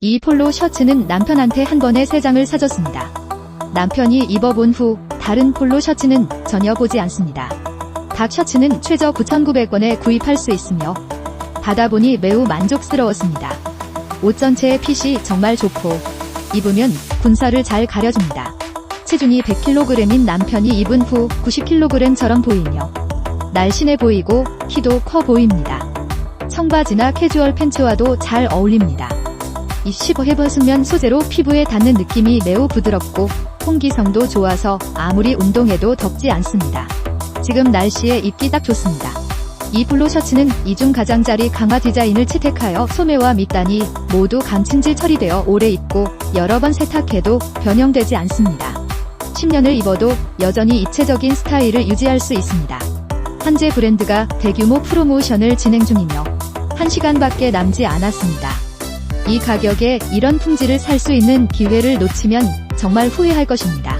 이 폴로 셔츠는 남편한테 한 번에 세 장을 사줬습니다. 남편이 입어본 후 다른 폴로 셔츠는 전혀 보지 않습니다. 각 셔츠는 최저 9,900원에 구입할 수 있으며 받아보니 매우 만족스러웠습니다. 옷 전체의 핏이 정말 좋고 입으면 군살을 잘 가려줍니다. 체중이 100kg인 남편이 입은 후 90kg처럼 보이며 날씬해 보이고 키도 커 보입니다. 청바지나 캐주얼 팬츠와도 잘 어울립니다. 이 15헤버 수면 소재로 피부에 닿는 느낌이 매우 부드럽고 통기성도 좋아서 아무리 운동해도 덥지 않습니다. 지금 날씨에 입기 딱 좋습니다. 이 블루 셔츠는 이중 가장자리 강화 디자인을 채택하여 소매와 밑단이 모두 감침질 처리되어 오래 입고 여러 번 세탁해도 변형되지 않습니다. 10년을 입어도 여전히 입체적인 스타일을 유지할 수 있습니다. 현재 브랜드가 대규모 프로모션을 진행 중이며 1시간밖에 남지 않았습니다. 이 가격에 이런 품질을 살 수 있는 기회를 놓치면 정말 후회할 것입니다.